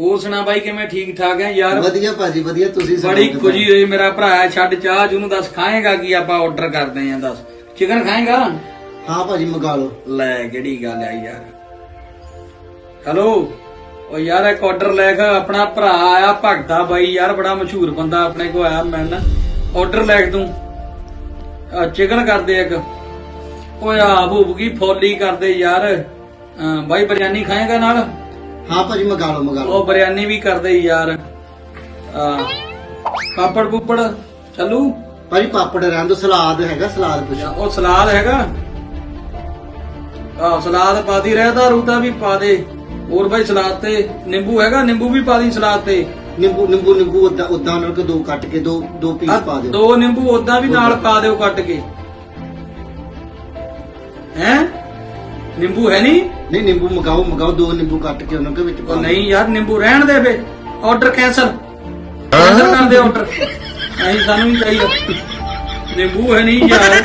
ਹੋਰ ਸੁਣਾ ਬਾਈ ਕਿਵੇਂ ਠੀਕ ਠਾਕ ਹੈ ਯਾਰ? ਵਧੀਆ ਭਾਜੀ ਵਧੀਆ ਤੁਸੀਂ ਸੁਣਾਓ ਬੜੀ ਕਿੱਦਾਂ? ਖੁਸ਼ੀ ਹੋਈ ਮੇਰਾ ਭਰਾ ਛੱਡ ਚਾਹ ਜਿਹਨੂੰ ਦੱਸ ਖਾਏਗਾ ਕੀ ਆਪਾਂ ਆਰਡਰ ਕਰਦੇ ਆਂ ਦੱਸ। ਚਿਕਨ ਖਾਏਗਾ? ਹਾਂ ਭਾਜੀ ਮੰਗਾ ਲਓ। ਲੈ ਕਿਹੜੀ ਗੱਲ ਆ ਯਾਰ। ਹੈਲੋ ਉਹ ਯਾਰ ਇੱਕ ਆਰਡਰ ਲੈ ਕੇ ਆਪਣਾ ਭਰਾ ਆਇਆ ਭਗਤਾ ਬਾਈ ਯਾਰ ਬੜਾ ਮਸ਼ਹੂਰ ਬੰਦਾ ਆਪਣੇ ਕੋ ਆਇਆ ਮਿਲਣ। ਆਰਡਰ ਲੈ ਕੇ ਤੂੰ ਚਿਕਨ ਕਰਦੇ ਇੱਕ। ਓਏ ਆ ਭੂਬਗੀ ਫੋਲੀ ਕਰਦੇ ਯਾਰ। ਅਹ ਬਾਈ ਬਿਰਿਆਨੀ ਖਾਏਗਾ ਨਾਲ? ਹਾਂ ਭਾਜੀ ਮੰਗਾ ਲਓ ਮੰਗਾ ਲਓ। ਉਹ ਬਿਰਿਆਨੀ ਵੀ ਕਰਦੇ ਯਾਰ। ਆ ਪਾਪੜ ਪੁੱਪੜ ਚੱਲੂ? ਭਾਜੀ ਪਾਪੜ ਰਹਿਣ ਦੋ ਸਲਾਦ ਹੈਗਾ ਸਲਾਦ ਪੁੱਛ। ਉਹ ਸਲਾਦ ਹੈਗਾ? ਆ ਸਲਾਦ ਪਾਦੀ ਰਹਿਦਾ ਰੂਤਾ ਵੀ ਪਾ ਦੇ। ਹੋਰ ਬਾਈ ਸਲਾਦ ਤੇ ਨਿੰਬੂ ਹੈਗਾ? ਨਿੰਬੂ ਵੀ ਪਾ ਦੀ ਸਲਾਦ ਤੇ। ਨਿੰਬੂ ਨਿੰਬੂ ਨਿੰਬੂ ਉਦਾਂ ਉਦਾਂ ਨਾਲ ਕੇ ਦੋ ਕੱਟ ਕੇ ਦੋ ਦੋ ਪੀਸ ਪਾ ਦਿਓ। ਦੋ ਨਿੰਬੂ ਉਦਾਂ ਵੀ ਨਾਲ ਪਾ ਦਿਓ ਕੱਟ ਕੇ। ਹੈ? ਨਿੰਬੂ ਹੈ ਨਹੀਂ ਨਹੀਂ ਨਿੰਬੂ ਮੰਗਾਓ ਮੰਗਾਓ ਦੋ ਨਿੰਬੂ ਕੱਟ ਕੇ ਉਹਨਾਂ ਦੇ ਵਿੱਚ ਪਾ ਉਹ। ਨਹੀਂ ਯਾਰ ਨਿੰਬੂ ਰਹਿਣ ਦੇ ਫੇ ਆਰਡਰ ਕੈਨਸਲ ਕੈਨਸਲ ਕਰ ਦੇ ਆਰਡਰ ਨਹੀਂ ਸਾਨੂੰ ਨਹੀਂ ਚਾਹੀਦਾ। ਨਿੰਬੂ ਹੈ ਨਹੀਂ ਯਾਰ।